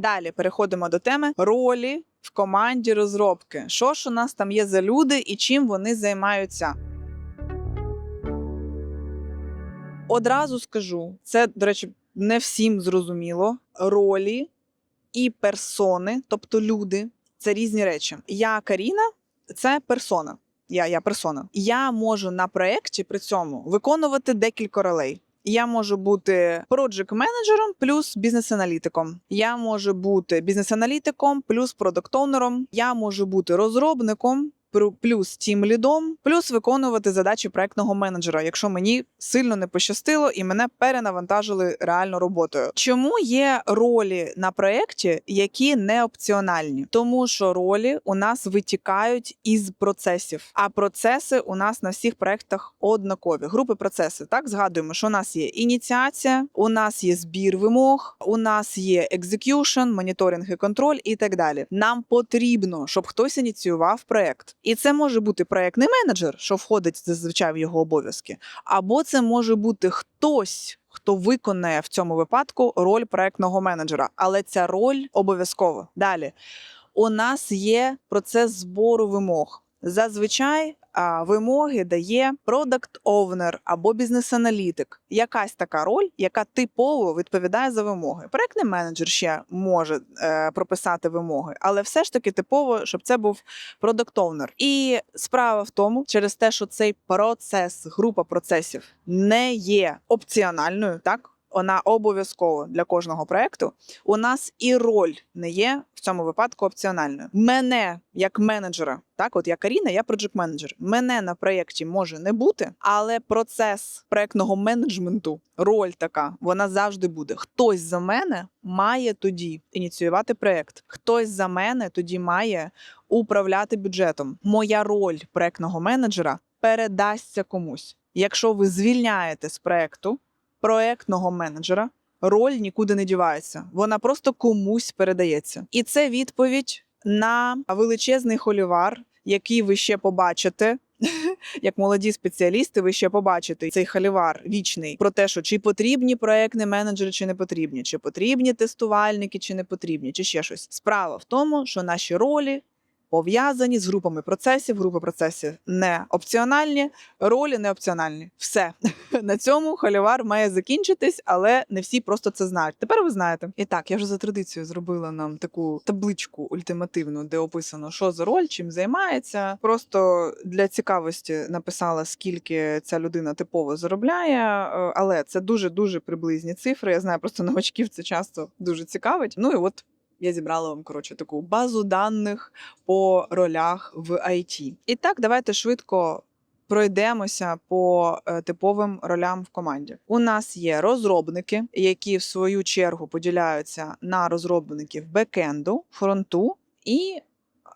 Далі переходимо до теми ролі в команді розробки. Що ж у нас там є за люди і чим вони займаються? Одразу скажу, це, до речі, не всім зрозуміло. Ролі і персони, тобто люди, це різні речі. Я Каріна, це персона. Я, я персона. Я можу на проєкті при цьому виконувати декілька ролей. Я можу бути проджект менеджером плюс бізнес-аналітиком. Я можу бути бізнес-аналітиком плюс продакт-оунером. Я можу бути розробником. Плюс тім лідом, плюс виконувати задачі проектного менеджера, якщо мені сильно не пощастило і мене перенавантажили реально роботою. Чому є ролі на проєкті, які не опціональні? Тому що ролі у нас витікають із процесів, а процеси у нас на всіх проєктах однакові. Групи процеси. Так згадуємо, що у нас є ініціація, у нас є збір вимог, у нас є екзекюшн, моніторинг і контроль і так далі. Нам потрібно, щоб хтось ініціював проєкт. І це може бути проєктний менеджер, що входить зазвичай в його обов'язки, або це може бути хтось. Хто виконає в цьому випадку роль проектного менеджера, але ця роль обов'язкова. Далі у нас є процес збору вимог. Зазвичай вимоги дає продакт овнер або бізнес-аналітик. Якась така роль, яка типово відповідає за вимоги. Проектний менеджер ще може е, прописати вимоги, але все ж таки типово, щоб це був продакт овнер. І справа в тому, через те, що цей процес, група процесів не є опціональною, так. Вона обов'язково для кожного проекту. У нас і роль не є в цьому випадку опціональною. Мене як менеджера, так от я Каріна, я проджект менеджер. Мене на проєкті може не бути, але процес проектного менеджменту, роль така, вона завжди буде. Хтось за мене має тоді ініціювати проєкт. Хтось за мене тоді має управляти бюджетом. Моя роль проектного менеджера передасться комусь. Якщо ви звільняєте з проекту проектного менеджера, роль нікуди не дівається. Вона просто комусь передається. І це відповідь на величезний холівар, який ви ще побачите. Як молоді спеціалісти, ви ще побачите цей халівар вічний про те, що чи потрібні проектні менеджери, чи не потрібні, чи потрібні тестувальники, чи не потрібні, чи ще щось. Справа в тому, що наші ролі пов'язані з групами процесів. Групи процесів не опціональні, ролі не опціональні. Все на цьому халівар має закінчитись, але не всі просто це знають. Тепер ви знаєте. І так, я вже за традицією зробила нам таку табличку ультимативну, де описано, що за роль, чим займається. Просто для цікавості написала, скільки ця людина типово заробляє, е, але це дуже дуже приблизні цифри. Я знаю, просто новачків це часто дуже цікавить. Ну і от. Я зібрала вам коротше таку базу даних по ролях в IT. І так, давайте швидко пройдемося по е, типовим ролям в команді. У нас є розробники, які в свою чергу поділяються на розробників бекенду, фронту і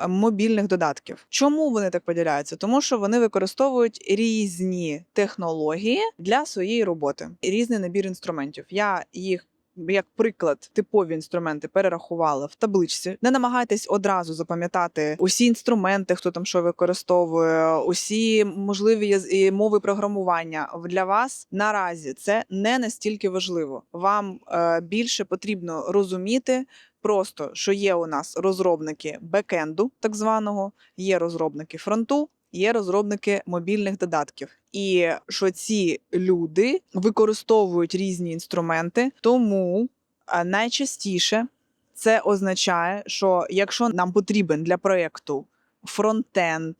е, мобільних додатків. Чому вони так поділяються? Тому що вони використовують різні технології для своєї роботи, різний набір інструментів. Я їх як приклад, типові інструменти перерахувала в табличці. Не намагайтесь одразу запам'ятати усі інструменти, хто там що використовує, усі можливі мови програмування. Для вас наразі це не настільки важливо. Вам е, більше потрібно розуміти. Просто що є у нас розробники бекенду, так званого, є розробники фронту, є розробники мобільних додатків, і що ці люди використовують різні інструменти, тому найчастіше це означає, що якщо нам потрібен для проєкту фронтенд,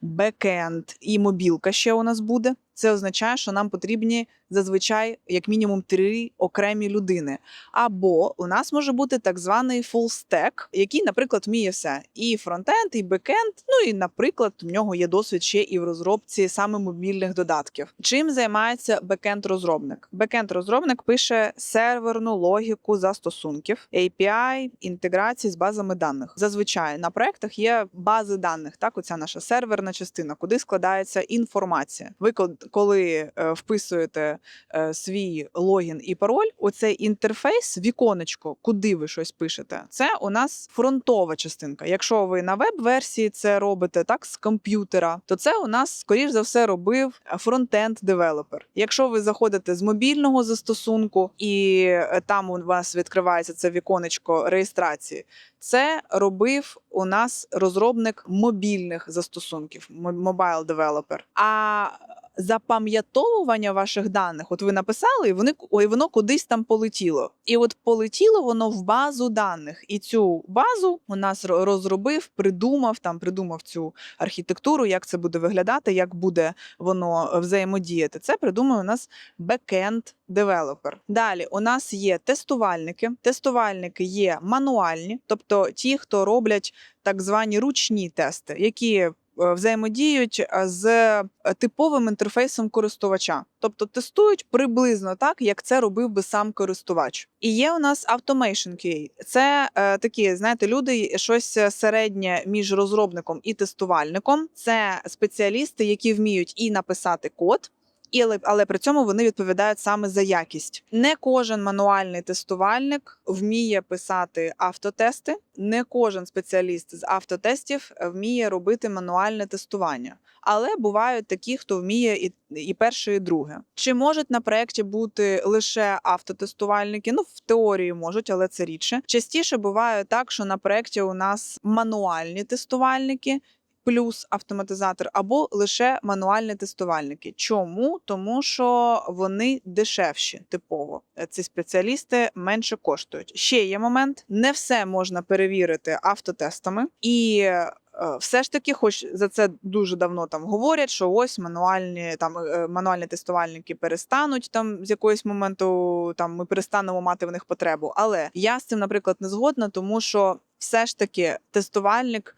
бекенд і мобілка ще у нас буде. Це означає, що нам потрібні зазвичай як мінімум три окремі людини. Або у нас може бути так званий stack, який, наприклад, вміє все: і фронтенд, і бекенд. Ну і, наприклад, в нього є досвід ще і в розробці саме мобільних додатків. Чим займається бекенд-розробник? Бекенд-розробник пише серверну логіку застосунків, API, інтеграції з базами даних. Зазвичай на проектах є бази даних. Так, оця наша серверна частина, куди складається інформація. Ви кол- коли е, вписуєте вводите е, свій логін і пароль, оцей інтерфейс, віконечко, куди ви щось пишете, це у нас фронтова частинка. Якщо ви на веб-версії це робите так з комп'ютера, то це у нас, скоріш за все, робив фронтенд девелопер. Якщо ви заходите з мобільного застосунку і е, там у вас відкривається це віконечко реєстрації, це робив у нас розробник мобільних застосунків, mobile developer. А запам'ятовування ваших даних, от ви написали, і вони ой, воно кудись там полетіло. І от полетіло воно в базу даних. І цю базу у нас розробив, придумав там, придумав цю архітектуру, як це буде виглядати, як буде воно е, взаємодіяти. Це придумав у нас бекенд девелопер. Далі у нас є тестувальники. Тестувальники є мануальні, тобто ті, хто роблять так звані ручні тести, які взаємодіють е, з е, типовим інтерфейсом користувача, тобто тестують приблизно так, як це робив би сам користувач. І є у нас Automation QA. Це е, такі, знаєте, люди щось середнє між розробником і тестувальником. Це спеціалісти, які вміють і написати код. І, але, але при цьому вони відповідають саме за якість. Не кожен мануальний тестувальник вміє писати автотести. Не кожен спеціаліст з автотестів вміє робити мануальне тестування. Але бувають такі, хто вміє і, і перше, і друге. Чи можуть на проєкті бути лише автотестувальники? Ну, в теорії можуть, але це рідше. Частіше буває так, що на проєкті у нас мануальні тестувальники. Плюс автоматизатор або лише мануальні тестувальники. Чому? Тому що вони дешевші, типово. Е, Ці спеціалісти менше коштують. Ще є момент: не все можна перевірити автотестами, і е, все ж таки, хоч за це дуже давно там говорять, що ось мануальні там е, мануальні тестувальники перестануть там з якогось моменту. Там ми перестанемо мати в них потребу. Але я з цим, наприклад, не згодна, тому що все ж таки тестувальник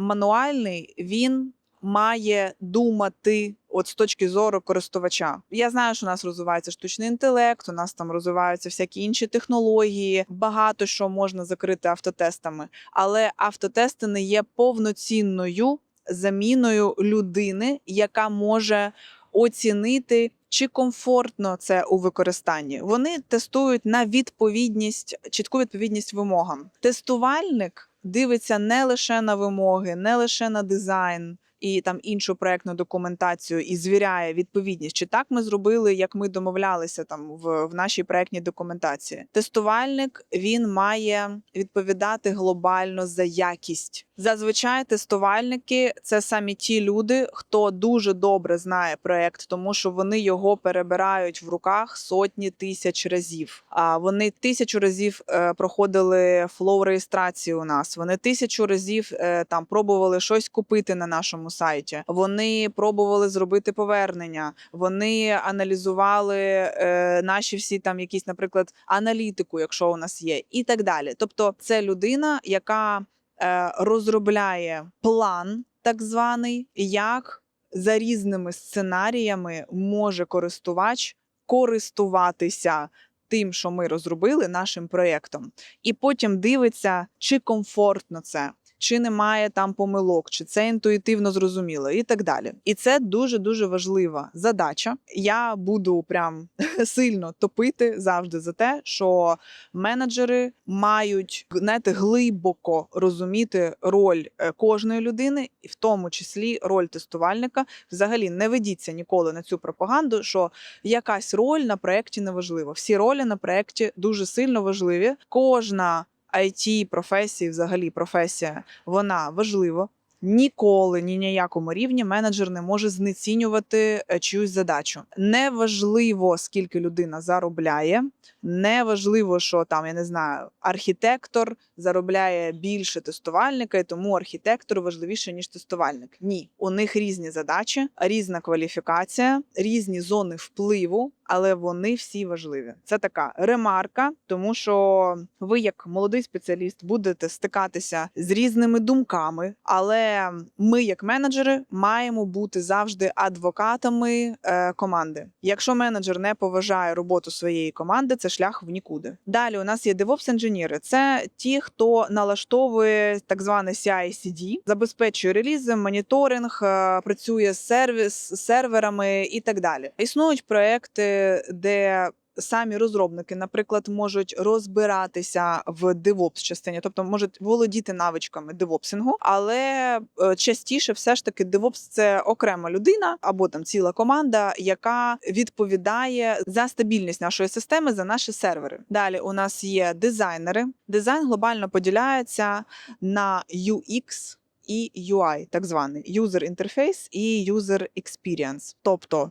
мануальний він має думати. От з точки зору користувача, я знаю, що у нас розвивається штучний інтелект, у нас там розвиваються всякі інші технології, багато що можна закрити автотестами, але автотести не є повноцінною заміною людини, яка може оцінити. Чи комфортно це у використанні? Вони тестують на відповідність, чітку відповідність вимогам. Тестувальник дивиться не лише на вимоги, не лише на дизайн і там іншу проектну документацію і звіряє відповідність, чи так ми зробили, як ми домовлялися там в, в нашій проектній документації. Тестувальник він має відповідати глобально за якість. Зазвичай тестувальники це самі ті люди, хто дуже добре знає проект, тому що вони його перебирають в руках сотні тисяч разів. А вони тисячу разів е, проходили флоу реєстрації у нас. Вони тисячу разів е, там пробували щось купити на нашому сайті. Вони пробували зробити повернення. Вони аналізували е, наші всі там якісь, наприклад, аналітику, якщо у нас є, і так далі. Тобто, це людина, яка е, розробляє план, так званий, як за різними сценаріями може користувач користуватися тим, що ми розробили нашим проєктом, і потім дивиться, чи комфортно це. Чи немає там помилок, чи це інтуїтивно зрозуміло, і так далі. І це дуже дуже важлива задача. Я буду прям сильно топити завжди за те, що менеджери мають знаєте, глибоко розуміти роль е, кожної людини, і в тому числі роль тестувальника. Взагалі не ведіться ніколи на цю пропаганду, що якась роль на проєкті не важлива. Всі ролі на проєкті дуже сильно важливі. Кожна it професії, взагалі професія, вона важлива. Ніколи ні на якому рівні менеджер не може знецінювати е, чиюсь задачу. Неважливо, скільки людина заробляє, неважливо, що там я не знаю, архітектор заробляє більше тестувальника, і тому архітектор важливіше ніж тестувальник. Ні, у них різні задачі, різна кваліфікація, різні зони впливу, але вони всі важливі. Це така ремарка, тому що ви, як молодий спеціаліст, будете стикатися з різними думками, але ми, як менеджери, маємо бути завжди адвокатами е, команди. Якщо менеджер не поважає роботу своєї команди, це шлях в нікуди. Далі у нас є devops інженери Це ті, хто налаштовує так зване CI-CD, забезпечує релізи, моніторинг, е, працює з сервіс з серверами і так далі. Існують проекти де самі розробники, наприклад, можуть розбиратися в DevOps частині, тобто можуть володіти навичками девопсингу, але е, частіше все ж таки DevOps – це окрема людина або там ціла команда, яка відповідає за стабільність нашої системи, за наші сервери. Далі у нас є дизайнери. Дизайн глобально поділяється на UX і UI, так званий User Interface і User Experience. Тобто,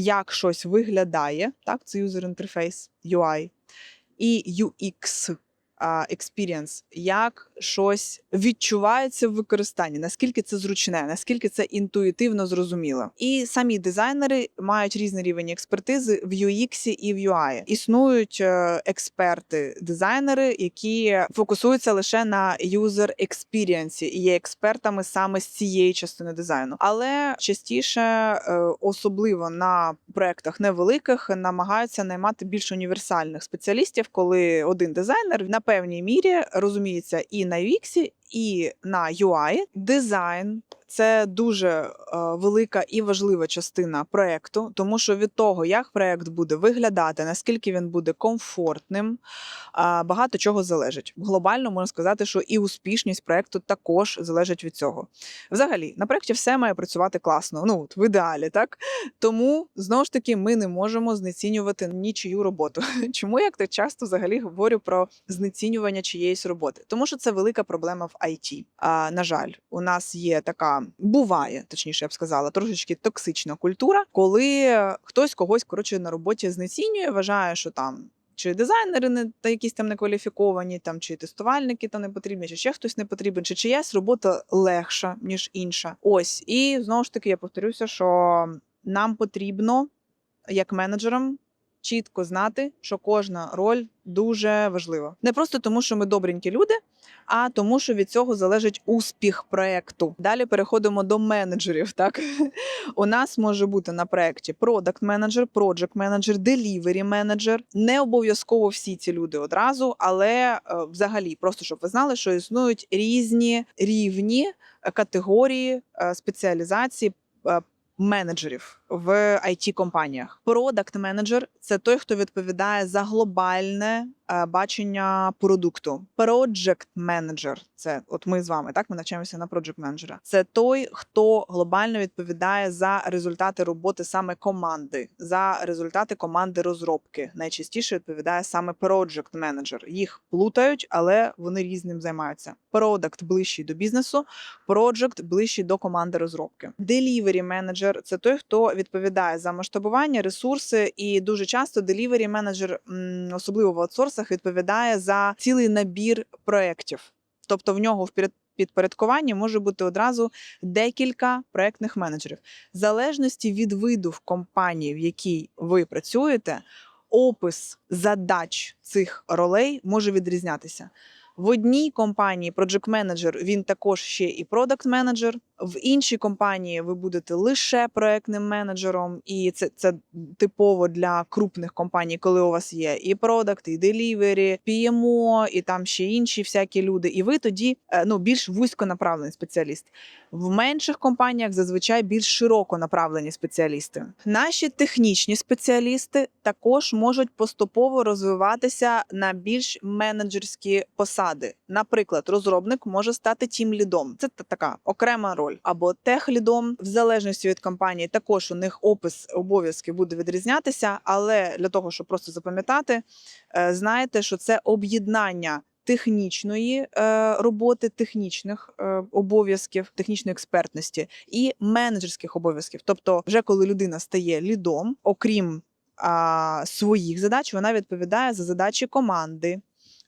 як щось виглядає, так, це User Interface, UI, і UX Experience, як щось відчувається в використанні, наскільки це зручне, наскільки це інтуїтивно зрозуміло. І самі дизайнери мають різний рівень експертизи в UX і в UI. Існують е, експерти, дизайнери, які фокусуються лише на user experience і є експертами саме з цієї частини дизайну. Але частіше, е, особливо на проектах невеликих, намагаються наймати більш універсальних спеціалістів, коли один дизайнер на певній мірі розуміється і на UX, і на UI. Дизайн це дуже е, велика і важлива частина проекту, тому що від того, як проект буде виглядати, наскільки він буде комфортним, е, багато чого залежить. Глобально можна сказати, що і успішність проекту також залежить від цього. Взагалі, на проєкті все має працювати класно. Ну от в ідеалі, так тому знову ж таки ми не можемо знецінювати нічию роботу. Чому я так часто взагалі говорю про знецінювання чиєїсь роботи? Тому що це велика проблема в IT. А, на жаль, у нас є така буває, точніше, я б сказала, трошечки токсична культура, коли хтось когось коротше на роботі знецінює, вважає, що там. Чи дизайнери не та якісь там не кваліфіковані, там чи тестувальники там не потрібні, чи ще хтось не потрібен, чи чиясь робота легша ніж інша. Ось і знову ж таки я повторюся, що нам потрібно як менеджерам чітко знати, що кожна роль дуже важлива. Не просто тому, що ми добренькі люди, а тому, що від цього залежить успіх проекту. Далі переходимо до менеджерів. Так у нас може бути на проекті продакт менеджер, проджект менеджер, делівері менеджер. Не обов'язково всі ці люди одразу, але е, взагалі, просто щоб ви знали, що існують різні рівні е, категорії е, спеціалізації. Менеджерів в it компаніях. Продакт менеджер це той, хто відповідає за глобальне бачення продукту. Project менеджер це от ми з вами. Так ми навчаємося на project менеджера. Це той, хто глобально відповідає за результати роботи саме команди, за результати команди розробки. Найчастіше відповідає саме project менеджер. Їх плутають, але вони різним займаються. Продакт ближчий до бізнесу, project ближчий до команди розробки. Delivery менеджер це той, хто відповідає за масштабування, ресурси, і дуже часто delivery менеджер, особливо в аутсорсах, відповідає за цілий набір проєктів. Тобто в нього в підпорядкуванні може бути одразу декілька проєктних менеджерів. В залежності від виду в компанії, в якій ви працюєте, опис задач цих ролей може відрізнятися. В одній компанії project менеджер він також ще і продакт менеджер. В іншій компанії ви будете лише проектним менеджером, і це, це типово для крупних компаній, коли у вас є і продакт, і делівері, PMO, і там ще інші всякі люди. І ви тоді е, ну більш вузьконаправлений спеціаліст. В менших компаніях зазвичай більш широко направлені спеціалісти. Наші технічні спеціалісти також можуть поступово розвиватися на більш менеджерські посади. Наприклад, розробник може стати тім-лідом. Це така окрема роль або техлідом, в залежності від компанії. Також у них опис обов'язків буде відрізнятися, але для того, щоб просто запам'ятати, е, знаєте, що це об'єднання технічної е, роботи, технічних е, обов'язків, технічної експертності і менеджерських обов'язків. Тобто, вже коли людина стає лідом, окрім а, своїх задач, вона відповідає за задачі команди.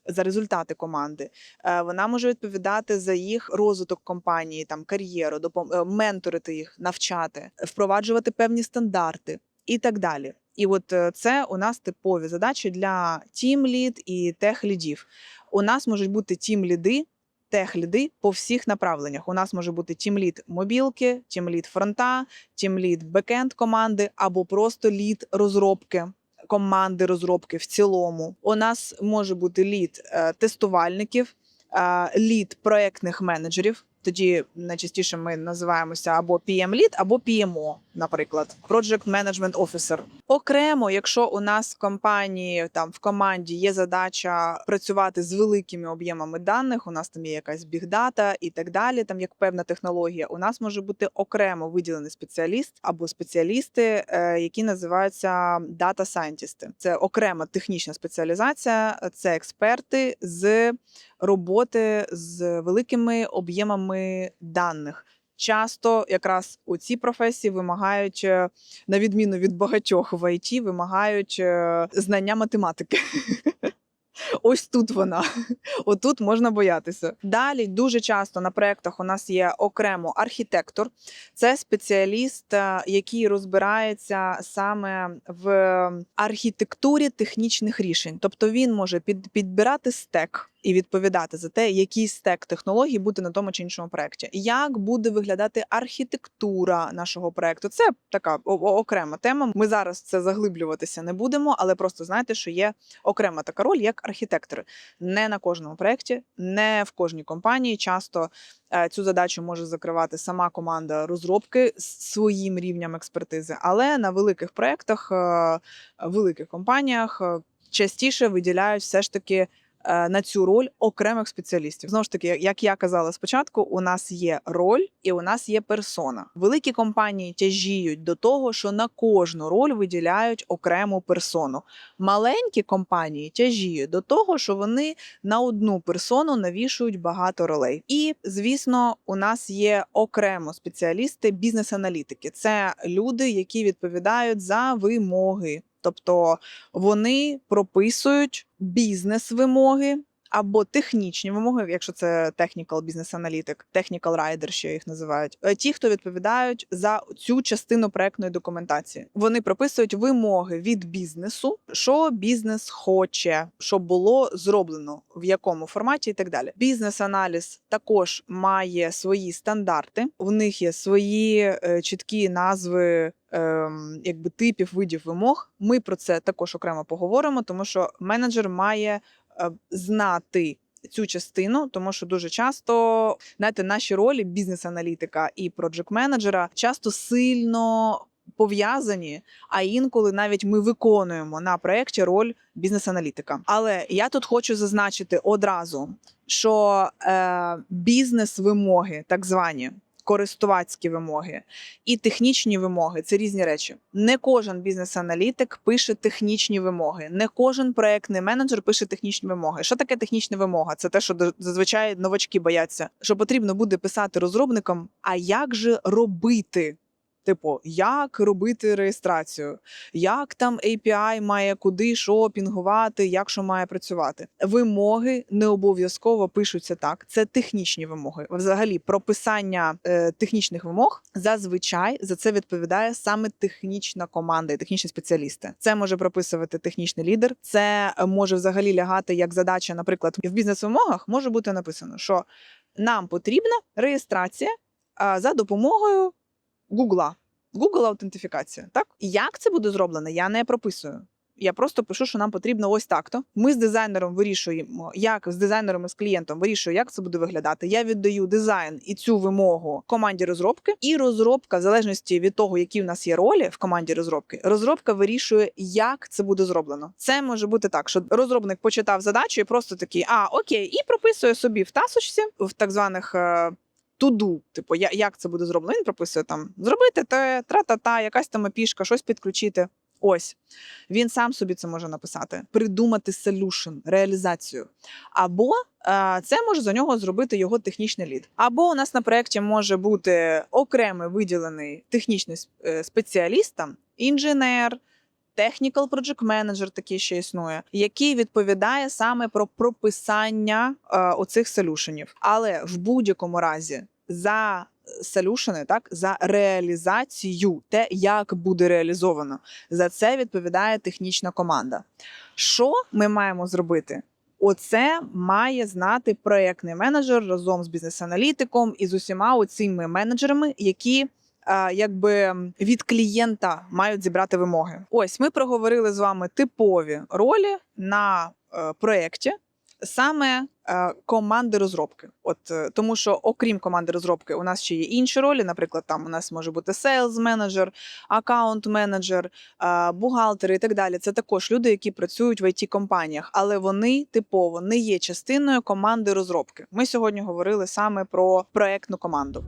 За результати команди Е, вона може відповідати за їх розвиток компанії, там кар'єру, е, менторити їх, навчати, впроваджувати певні стандарти і так далі. І от е, це у нас типові задачі для тім-лід і тех-лідів. У нас можуть бути тім-ліди, тех-ліди по всіх направленнях. У нас може бути тім-лід мобілки, тім-лід фронта, тім-лід бекенд команди або просто лід розробки. Команди розробки в цілому. У нас може бути лід е, тестувальників, е, лід проектних менеджерів. Тоді найчастіше ми називаємося або PM Lead, або PMO, наприклад, Project Management Officer. Окремо, якщо у нас в компанії там в команді є задача працювати з великими об'ємами даних, у нас там є якась бігдата і так далі, там як певна технологія, у нас може бути окремо виділений спеціаліст або спеціалісти, е, які називаються дата сайентісти. Це окрема технічна спеціалізація, це експерти з роботи з великими об'ємами даних. Часто якраз у цій професії вимагають, е, на відміну від багатьох в ІТ, вимагають е, знання математики. Ось тут вона. Отут можна боятися. Далі дуже часто на проєктах у нас є окремо архітектор. Це спеціаліст, е, який розбирається саме в архітектурі технічних рішень. Тобто він може під, підбирати стек і відповідати за те, який стек технологій буде на тому чи іншому проєкті. Як буде виглядати архітектура нашого проєкту? Це така окрема тема. Ми зараз це заглиблюватися не будемо, але просто знайте, що є окрема така роль, як архітектори. Не на кожному проєкті, не в кожній компанії. Часто е, цю задачу може закривати сама команда розробки з своїм рівнем експертизи, але на великих проєктах, е, великих компаніях е, частіше виділяють все ж таки. Е, На цю роль окремих спеціалістів знову ж таки, як я казала спочатку, у нас є роль і у нас є персона. Великі компанії тяжіють до того, що на кожну роль виділяють окрему персону. Маленькі компанії тяжіють до того, що вони на одну персону навішують багато ролей. І звісно, у нас є окремо спеціалісти бізнес-аналітики. Це люди, які відповідають за вимоги. Тобто вони прописують бізнес-вимоги або технічні вимоги, якщо це technical бізнес-аналітик, technical rider, що їх називають. Е, Ті, хто відповідають за цю частину проектної документації, вони прописують вимоги від бізнесу, що бізнес хоче, щоб було зроблено в якому форматі, і так далі. Бізнес-аналіз також має свої стандарти. У них є свої е, чіткі назви якби типів видів вимог. Ми про це також окремо поговоримо, тому що менеджер має е, знати. Цю частину, тому що дуже часто знаєте, наші ролі бізнес-аналітика і проджект-менеджера часто сильно пов'язані, а інколи навіть ми виконуємо на проєкті роль бізнес-аналітика. Але я тут хочу зазначити одразу, що е, бізнес-вимоги, так звані користувацькі вимоги і технічні вимоги це різні речі. Не кожен бізнес-аналітик пише технічні вимоги, не кожен проектний менеджер пише технічні вимоги. Що таке технічна вимога? Це те, що зазвичай новачки бояться, що потрібно буде писати розробникам, а як же робити. Типу, як робити реєстрацію, як там API має куди що пінгувати, як що має працювати. Вимоги не обов'язково пишуться так. Це технічні вимоги. Взагалі, прописання е, технічних вимог зазвичай за це відповідає саме технічна команда і технічні спеціалісти. Це може прописувати технічний лідер. Це може взагалі лягати як задача, наприклад, в бізнес-вимогах може бути написано, що нам потрібна реєстрація за допомогою Гугла. Google аутентифікація. Так як це буде зроблено, я не прописую. Я просто пишу, що нам потрібно ось так-то. Ми з дизайнером вирішуємо, як з дизайнером і з клієнтом вирішую, як це буде виглядати. Я віддаю дизайн і цю вимогу команді розробки, і розробка, в залежності від того, які в нас є ролі в команді розробки, розробка вирішує, як це буде зроблено. Це може бути так, що розробник почитав задачу і просто такий, а окей, і прописує собі в тасочці, в так званих. Туду, типу, я- як це буде зроблено. Він прописує там зробити те, тра-та-та, якась там апішка, щось підключити. Ось він сам собі це може написати, придумати solution, реалізацію. Або е, це може за нього зробити його технічний лід. Або у нас на проєкті може бути окремий виділений технічний е, спеціаліст, там, інженер. Technical Project Manager такий ще існує, який відповідає саме про прописання е, оцих солюшенів. Але в будь-якому разі за солюшени, так за реалізацію, те, як буде реалізовано, за це відповідає технічна команда. Що ми маємо зробити? Оце має знати проєктний менеджер разом з бізнес-аналітиком і з усіма оцими менеджерами, які якби від клієнта мають зібрати вимоги. Ось ми проговорили з вами типові ролі на е, проєкті. Саме е, команди розробки. От е, тому, що окрім команди розробки, у нас ще є інші ролі. Наприклад, там у нас може бути sales менеджер, аккаунт менеджер, е, бухгалтери і так далі. Це також люди, які працюють в it компаніях, але вони типово не є частиною команди розробки. Ми сьогодні говорили саме про проектну команду.